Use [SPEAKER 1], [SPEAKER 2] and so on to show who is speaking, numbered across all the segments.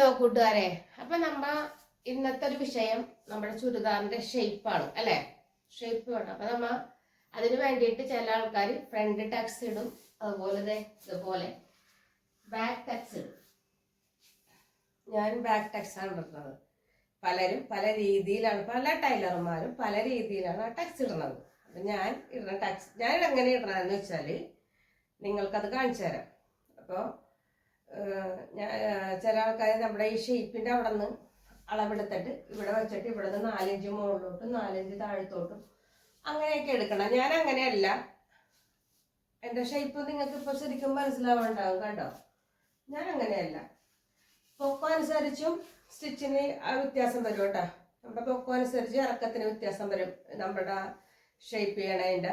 [SPEAKER 1] Hello കൂട്ടുകാരെ? അപ്പൊ നമ്മ ഇന്നത്തെ ഒരു വിഷയം നമ്മുടെ ചുരിദാറിന്റെ ഷേപ്പാണ് അല്ലെ? ഷേപ്പ് വേണം. അപ്പൊ നമ്മ അതിന് വേണ്ടിയിട്ട് ചില ആൾക്കാർ ഫ്രണ്ട് ടക്സ് ഇടും അതുപോലെ ഇതുപോലെ ബാക്ക് ടക്സ് ഇടും. ഞാൻ ബാക്ക് ടക്സ് ആണ് ഇടുന്നത്. പലരും പല രീതിയിലാണ് പല ടൈലർമാരും പല രീതിയിലാണ് ആ ടക്സ് ഇടുന്നത്. അപ്പൊ ഞാൻ ഇടുന്ന ടക്സ് ഞാൻ എങ്ങനെ ഇടണമെന്ന് വെച്ചാൽ നിങ്ങൾക്കത് കാണിച്ചു തരാം. അപ്പോൾ ഞാൻ ചില ആൾക്കാർ നമ്മുടെ ഈ ഷേപ്പിന്റെ അവിടെ നിന്ന് അളവെടുത്തിട്ട് ഇവിടെ വെച്ചിട്ട് ഇവിടെ നിന്ന് നാലഞ്ച് മുകളിലോട്ടും നാലഞ്ച് താഴത്തോട്ടും അങ്ങനെയൊക്കെ എടുക്കണം. ഞാൻ അങ്ങനെയല്ല. എന്റെ ഷേപ്പ് നിങ്ങൾക്ക് ഇപ്പോൾ ശരിക്കും മനസ്സിലാവുണ്ടാവും കേട്ടോ ഞാൻ അങ്ങനെയല്ല. പൊക്കം അനുസരിച്ചും സ്റ്റിച്ചിന് ആ വ്യത്യാസം വരും കേട്ടോ. നമ്മുടെ പൊക്കം അനുസരിച്ച് ഇറക്കത്തിന് വ്യത്യാസം വരും. നമ്മുടെ ഷേപ്പ് ചെയ്യണതിന്റെ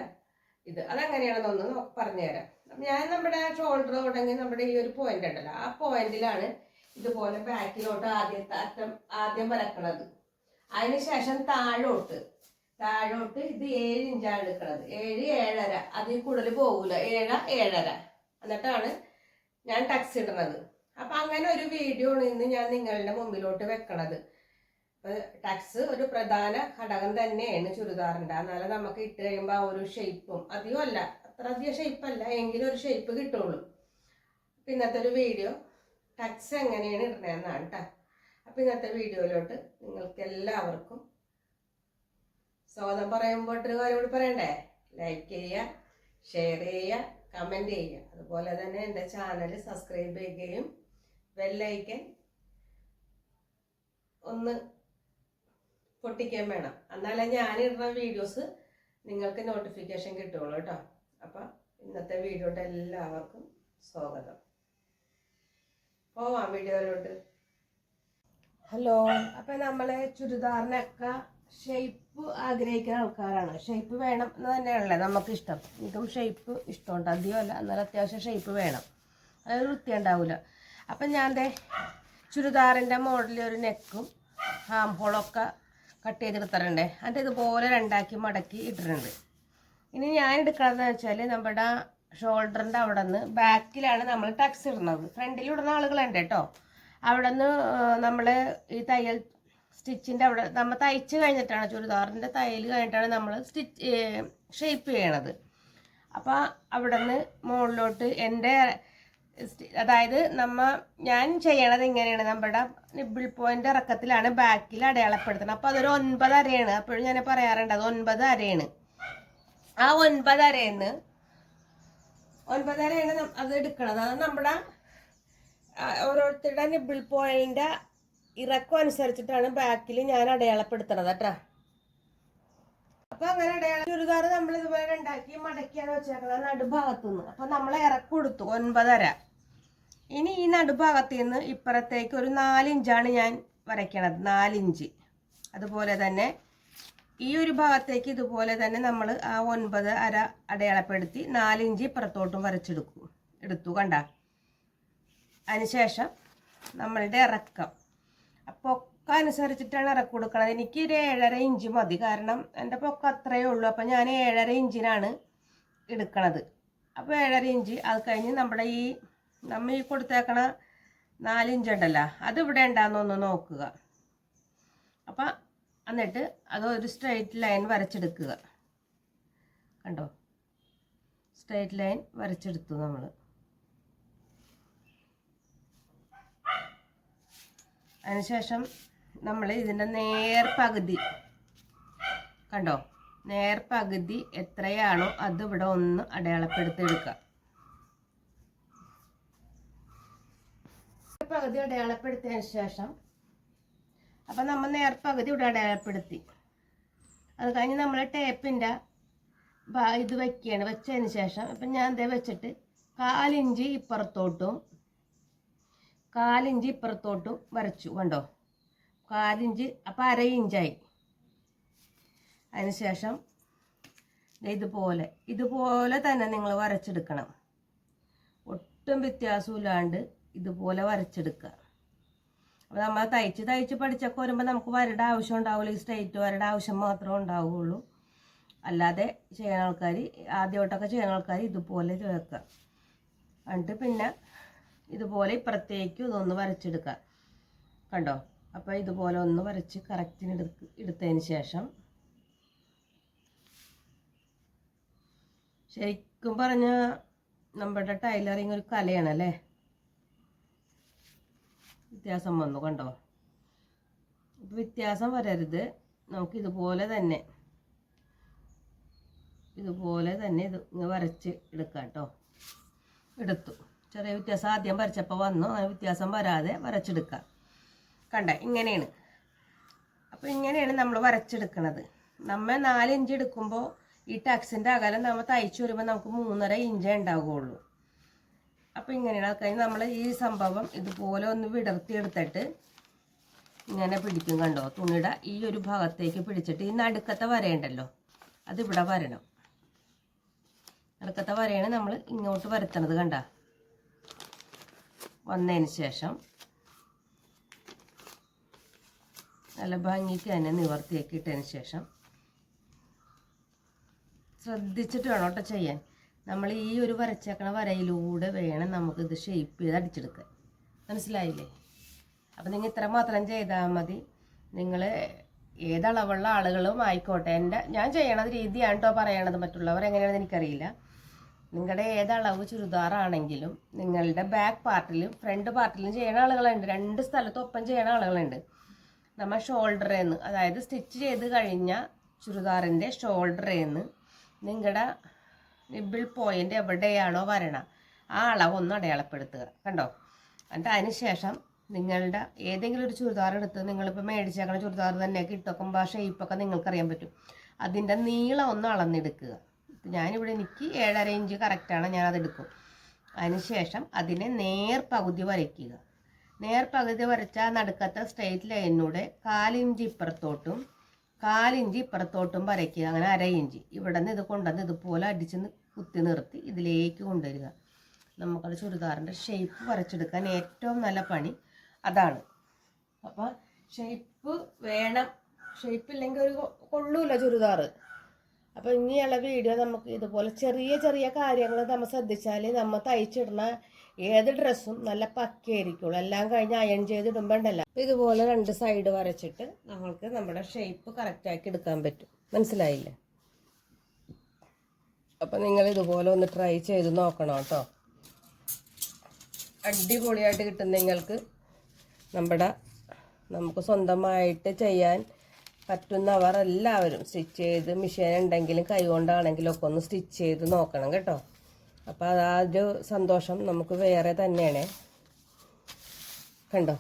[SPEAKER 1] ഇത്. അതെങ്ങനെയാണെന്നൊന്ന് പറഞ്ഞുതരാം. ഞാൻ നമ്മുടെ ഷോൾഡർ തുടങ്ങി നമ്മുടെ ഈ ഒരു പോയിന്റ് ഉണ്ടല്ലോ ആ പോയിന്റിലാണ് ഇതുപോലെ ബാക്കിലോട്ട് ആദ്യത്തെ അറ്റം ആദ്യം വരക്കണത്. അതിനുശേഷം താഴോട്ട് താഴോട്ട് ഇത് ഏഴ് ഇഞ്ചാണ് എടുക്കണത്. ഏഴ് ഏഴര. അതിൽ കൂടുതൽ പോകൂല. ഏഴ ഏഴര. എന്നിട്ടാണ് ഞാൻ ടക്സ് ഇടുന്നത്. അപ്പൊ അങ്ങനെ ഒരു വീഡിയോ ആണ് ഇന്ന് ഞാൻ നിങ്ങളുടെ മുമ്പിലോട്ട് വെക്കണത്. ടക്സ് ഒരു പ്രധാന ഘടകം തന്നെയാണ് ചുരിദാറിന്റെ എന്നാലും നമുക്ക് ഇട്ട് കഴിയുമ്പോൾ ആ ഒരു ഷേപ്പും അധികം അല്ല അത്ര അധികം ഷേപ്പ് അല്ല. എങ്കിലും ഒരു ഷേപ്പ് കിട്ടുള്ളൂ. അപ്പം ഇന്നത്തെ ഒരു വീഡിയോ ടക്സ് എങ്ങനെയാണ് ഇടണതെന്നാണ് കേട്ടോ അപ്പം ഇന്നത്തെ വീഡിയോയിലോട്ട് നിങ്ങൾക്ക് എല്ലാവർക്കും സ്വാഗതം. പറയുമ്പോൾ ഒരു കാര്യം കൂടി പറയണ്ടേ? ലൈക്ക് ചെയ്യുക ഷെയർ ചെയ്യുക കമന്റ് ചെയ്യുക. അതുപോലെ തന്നെ എന്റെ ചാനൽ സബ്സ്ക്രൈബ് ചെയ്യുകയും ബെല്ലൈക്കൻ ഒന്ന് പൊട്ടിക്കാൻ വേണം. എന്നാലേ ഞാനിടുന്ന വീഡിയോസ് നിങ്ങൾക്ക് നോട്ടിഫിക്കേഷൻ കിട്ടുള്ളൂ കേട്ടോ അപ്പം ഇന്നത്തെ വീഡിയോട്ട് എല്ലാവർക്കും സ്വാഗതം. പോവാം വീഡിയോയിലോട്ട്. ഹലോ. അപ്പം നമ്മൾ ചുരിദാറിനൊക്കെ ഷേപ്പ് ആഗ്രഹിക്കുന്ന ആൾക്കാരാണ്. ഷേപ്പ് വേണം എന്ന് തന്നെയാണല്ലേ നമുക്ക് ഇഷ്ടം എനിക്കും ഷേപ്പ് ഇഷ്ടമുണ്ട്. അധികമല്ല എന്നാലും അത്യാവശ്യം ഷേപ്പ് വേണം. അതൊരു വൃത്തി ഉണ്ടാവില്ല അപ്പം ഞാൻ ദേ ചുരിദാറിന്റെ മോഡലിൽ ഒരു നെക്കും ഹാം ഹോളൊക്കെ കട്ട് ചെയ്തെടുത്തിട്ടുണ്ട്. എന്നിട്ട് ഇതുപോലെ രണ്ടാക്കി മടക്കി ഇട്ടിട്ടുണ്ട്. ഇനി ഞാൻ എടുക്കണമെന്ന് വെച്ചാൽ നമ്മുടെ ഷോൾഡറിന്റെ അവിടെ നിന്ന് ബാക്കിലാണ് നമ്മൾ ടക്സ് ഇടുന്നത്. ഫ്രണ്ടിൽ ഇടുന്ന ആളുകളുണ്ട് കേട്ടോ. അവിടെ നിന്ന് നമ്മൾ ഈ തയ്യൽ സ്റ്റിച്ചിന്റെ അവിടെ നമ്മൾ തയ്ച്ച് കഴിഞ്ഞിട്ടാണ് ചുരിദാറിന്റെ തയ്യൽ കഴിഞ്ഞിട്ടാണ് നമ്മൾ സ്റ്റിച്ച് ഷേപ്പ് ചെയ്യണത്. അപ്പോൾ അവിടെ നിന്ന് മുകളിലോട്ട് എന്റെ അതായത് നമ്മ ഞാൻ ചെയ്യണത് ഇങ്ങനെയാണ്. നമ്മുടെ നിബിൾ പോയിന്റ് ഇറക്കത്തിലാണ് ബാക്കിൽ അടയാളപ്പെടുത്തുന്നത്. അപ്പോൾ അതൊരു ഒൻപത് അരയാണ്. അപ്പോഴും ഞാൻ പറയാറുണ്ട് അത് ഒൻപത് അരയാണ്. ആ ഒൻപതരന്ന്. അരയെന്ന് ഒൻപത് അത് എടുക്കണത്. അത് നമ്മുടെ ഓരോരുത്തരുടെ നിബിൾ പോയിന്റ് ഇറക്കം അനുസരിച്ചിട്ടാണ് ബാക്കിൽ ഞാൻ അടയാളപ്പെടുത്തണത് കേട്ടോ അപ്പൊ അങ്ങനെ അടയാള ചുരിദാർ നമ്മൾ ഇതുപോലെ ഉണ്ടാക്കി മടക്കിയാണ് വെച്ചേക്കുന്നത് നടുഭാഗത്തുനിന്ന്. അപ്പൊ നമ്മൾ ഇറക്കി കൊടുത്തു ഒൻപതര. ഇനി ഈ നടുഭാഗത്ത് നിന്ന് ഇപ്പുറത്തേക്ക് ഒരു നാലിഞ്ചാണ് ഞാൻ വരയ്ക്കണത്. നാലിഞ്ച്. അതുപോലെ തന്നെ ഈ ഒരു ഭാഗത്തേക്ക് ഇതുപോലെ തന്നെ നമ്മൾ ആ ഒൻപത് അര അടയാളപ്പെടുത്തി നാലിഞ്ച് ഇപ്പുറത്തോട്ടും വരച്ചെടുക്കും. എടുത്തു കണ്ട? അതിനുശേഷം നമ്മളുടെ ഇറക്കം. പൊക്ക അനുസരിച്ചിട്ടാണ് ഇറക്കി കൊടുക്കുന്നത് എനിക്ക് ഒരു ഏഴര ഇഞ്ച് മതി. കാരണം എന്റെ പൊക്ക അത്രയേ ഉള്ളൂ. അപ്പം ഞാൻ ഏഴര ഇഞ്ചിനാണ് എടുക്കണത്. അപ്പോൾ ഏഴര ഇഞ്ച് അത് കഴിഞ്ഞ് നമ്മുടെ ഈ നമ്മൾ ഈ കൊടുത്തേക്കണ നാലിഞ്ച് ഉണ്ടല്ലോ അത് ഇവിടെ നോക്കുക. അപ്പം എന്നിട്ട് അത് ഒരു സ്ട്രെയിറ്റ് ലൈൻ വരച്ചെടുക്കുക. കണ്ടോ? സ്ട്രെയിറ്റ് ലൈൻ വരച്ചെടുത്തു നമ്മൾ അതിനുശേഷം നമ്മൾ ഇതിന്റെ നേർ പകുതി കണ്ടോ? നേർ പകുതി എത്രയാണോ അത് ഇവിടെ ഒന്ന് അടയാളപ്പെടുത്തി എടുക്കുക പകുതി അടയാളപ്പെടുത്തിയതിന് ശേഷം അപ്പം നമ്മൾ നേർപ്പകുതി പകുതി ഇവിടെ അടയാളപ്പെടുത്തി. അത് കഴിഞ്ഞ് നമ്മൾ ടേപ്പിന്റെ ഇത് വെക്കുകയാണ് വെച്ചതിന് ശേഷം ഇപ്പം ഞാൻ ഇതേ വെച്ചിട്ട് കാലിഞ്ച് ഇപ്പുറത്തോട്ടും കാലിഞ്ച് ഇപ്പുറത്തോട്ടും വരച്ചു കണ്ടോ? കാലിഞ്ച് അപ്പം അര ഇഞ്ചായി. അതിനുശേഷം ഇതുപോലെ ഇതുപോലെ തന്നെ നിങ്ങൾ വരച്ചെടുക്കണം. ഒട്ടും വ്യത്യാസമില്ലാണ്ട് ഇതുപോലെ വരച്ചെടുക്കുക. അപ്പോൾ നമ്മൾ തയ്ച്ച് തയ്ച്ച് പഠിച്ചൊക്കെ വരുമ്പോൾ നമുക്ക് വരയുടെ ആവശ്യം ഉണ്ടാവില്ല ഈ സ്ട്രൈറ്റ് വരയുടെ ആവശ്യം മാത്രമേ ഉണ്ടാവുകയുള്ളൂ അല്ലാതെ ചെയ്യുന്ന ആൾക്കാർ ആദ്യമായിട്ടൊക്കെ ചെയ്യുന്ന ആൾക്കാർ ഇതുപോലെ ചേർക്കുക. എന്നിട്ട് പിന്നെ ഇതുപോലെ ഇപ്പുറത്തേക്കും ഇതൊന്ന് വരച്ചെടുക്കുക. കണ്ടോ? അപ്പോൾ ഇതുപോലെ ഒന്ന് വരച്ച് കറക്റ്റിന് എടുക്ക് എടുത്തതിന് ശേഷം ശരിക്കും പറഞ്ഞ നമ്മുടെ ടൈലറിങ് ഒരു കലയാണ് അല്ലേ വ്യത്യാസം വന്നു കണ്ടോ? ഇപ്പോൾ വ്യത്യാസം വരരുത്. നമുക്ക് ഇതുപോലെ തന്നെ ഇതുപോലെ തന്നെ ഇത് ഇങ്ങ് വരച്ച് എടുക്കാം കേട്ടോ. എടുത്തു. ചെറിയ വ്യത്യാസം ആദ്യം വരച്ചപ്പോൾ വന്നു അങ്ങനെ വ്യത്യാസം വരാതെ വരച്ചെടുക്കാം. കണ്ട? ഇങ്ങനെയാണ്. അപ്പോൾ ഇങ്ങനെയാണ് നമ്മൾ വരച്ചെടുക്കണത്. നമ്മൾ നാല് ഇഞ്ച് എടുക്കുമ്പോൾ ഈ ടാക്സിന്റെ അകലം നമ്മൾ തയ്ച്ചു വരുമ്പോൾ നമുക്ക് മൂന്നര ഇഞ്ചേ ഉണ്ടാവുകയുള്ളൂ അപ്പോൾ ഇങ്ങനെയാണ് കഴിഞ്ഞ് നമ്മൾ ഈ സംഭവം ഇതുപോലെ ഒന്ന് വിടർത്തിയെടുത്തിട്ട് ഇങ്ങനെ പിടിക്കും കണ്ടോ? തുണിയുടെ ഈ ഒരു ഭാഗത്തേക്ക് പിടിച്ചിട്ട് ഈ നടുക്കത്തെ വരയുണ്ടല്ലോ അതിവിടെ വരണം. നടുക്കത്തെ വരയാണ് നമ്മൾ ഇങ്ങോട്ട് വരുത്തണത് കണ്ട? വന്നതിന് ശേഷം നല്ല ഭംഗിക്ക് തന്നെ നിവർത്തിയാക്കി ഇട്ടതിന് ശേഷം ശ്രദ്ധിച്ചിട്ട് വേണം കേട്ടോ ചെയ്യാൻ. നമ്മൾ ഈ ഒരു വരച്ചേക്കണ വരയിലൂടെ വേണം നമുക്ക് ഇത് ഷേപ്പ് ചെയ്ത് അടിച്ചെടുക്കാൻ. മനസ്സിലായില്ലേ? അപ്പം നിങ്ങൾ ഇത്ര മാത്രം ചെയ്താൽ മതി. നിങ്ങൾ ഏതളവുള്ള ആളുകളും ആയിക്കോട്ടെ. എന്റെ ഞാൻ ചെയ്യണത് രീതിയാണ് കേട്ടോ പറയണത്. മറ്റുള്ളവർ എങ്ങനെയാണെന്ന് എനിക്കറിയില്ല. നിങ്ങളുടെ ഏതളവ് ചുരിദാറാണെങ്കിലും നിങ്ങളുടെ ബാക്ക് പാർട്ടിലും ഫ്രണ്ട് പാർട്ടിലും ചെയ്യണ ആളുകളുണ്ട്. രണ്ട് സ്ഥലത്തും ഒപ്പം ചെയ്യണ ആളുകളുണ്ട്. നമ്മൾ ഷോൾഡറിൽ നിന്ന് അതായത് സ്റ്റിച്ച് ചെയ്ത് കഴിഞ്ഞ ചുരിദാറിന്റെ ഷോൾഡറിൽ നിന്ന് നിങ്ങളുടെ നിബിൾ പോയിന്റ് എവിടെയാണോ വരണം ആ അളവ് ഒന്ന് അടയാളപ്പെടുത്തുക കണ്ടോ? എന്നിട്ട് അതിന് ശേഷം നിങ്ങളുടെ ഏതെങ്കിലും ഒരു ചുരിദാർ എടുത്ത് നിങ്ങളിപ്പോൾ മേടിച്ചേക്കണ ചുരിദാർ തന്നെ കിട്ടും ആ ഷേപ്പൊക്കെ നിങ്ങൾക്കറിയാൻ പറ്റും. അതിന്റെ നീളം ഒന്ന് അളന്നെടുക്കുക. ഞാനിവിടെ എനിക്ക് ഏഴര ഇഞ്ച് കറക്റ്റാണ് ഞാൻ അതെടുക്കും അതിന് ശേഷം അതിനെ നേർ പകുതി വരയ്ക്കുക. നേർ പകുതി വരച്ചാൽ നടുക്കത്തെ സ്ട്രെയിറ്റ് ലൈനിലൂടെ കാലിഞ്ച് ഇപ്പുറത്തോട്ടും കാലിഞ്ച് ഇപ്പുറത്തോട്ടും വരയ്ക്കുക. അങ്ങനെ അര ഇഞ്ച്. ഇവിടെ നിന്ന് ഇത് കൊണ്ടുവന്ന് ഇതുപോലെ അടിച്ച് കുത്തി നിർത്തി ഇതിലേക്ക് കൊണ്ടുവരിക. നമുക്കത് ചുരിദാറിന്റെ ഷേപ്പ് വരച്ചെടുക്കാൻ ഏറ്റവും നല്ല പണി അതാണ്. അപ്പോൾ ഷേപ്പ് വേണം. ഷേപ്പ് ഇല്ലെങ്കിൽ ഒരു കൊള്ളൂല ചുരിദാർ അപ്പോൾ ഇനിയുള്ള വീഡിയോ നമുക്ക് ഇതുപോലെ ചെറിയ ചെറിയ കാര്യങ്ങൾ നമ്മൾ ശ്രദ്ധിച്ചാൽ നമ്മൾ തയ്ച്ചിടുന്ന ഏത് ഡ്രസ്സും നല്ല പക്കയായിരിക്കുള്ളൂ. എല്ലാം കഴിഞ്ഞ് അയൺ ചെയ്തിടുമ്പോണ്ടല്ല ഇതുപോലെ രണ്ട് സൈഡ് വരച്ചിട്ട് നമ്മൾക്ക് നമ്മുടെ ഷേപ്പ് കറക്റ്റാക്കി എടുക്കാൻ പറ്റും. മനസ്സിലായില്ലേ? അപ്പം നിങ്ങൾ ഇതുപോലെ ഒന്ന് ട്രൈ ചെയ്ത് നോക്കണം കേട്ടോ. അടിപൊളിയായിട്ട് കിട്ടും നിങ്ങൾക്ക് നമ്മുടെ നമുക്ക് സ്വന്തമായിട്ട് ചെയ്യാൻ പറ്റുന്നവർ എല്ലാവരും സ്റ്റിച്ച് ചെയ്ത് മെഷീൻ ഉണ്ടെങ്കിലും കൈ കൊണ്ടാണെങ്കിലും ഒക്കെ ഒന്ന് സ്റ്റിച്ച് ചെയ്ത് നോക്കണം കേട്ടോ. അപ്പോൾ ആ ഒരു സന്തോഷം നമുക്ക് വേറെ തന്നെയാണ്. കണ്ടോ?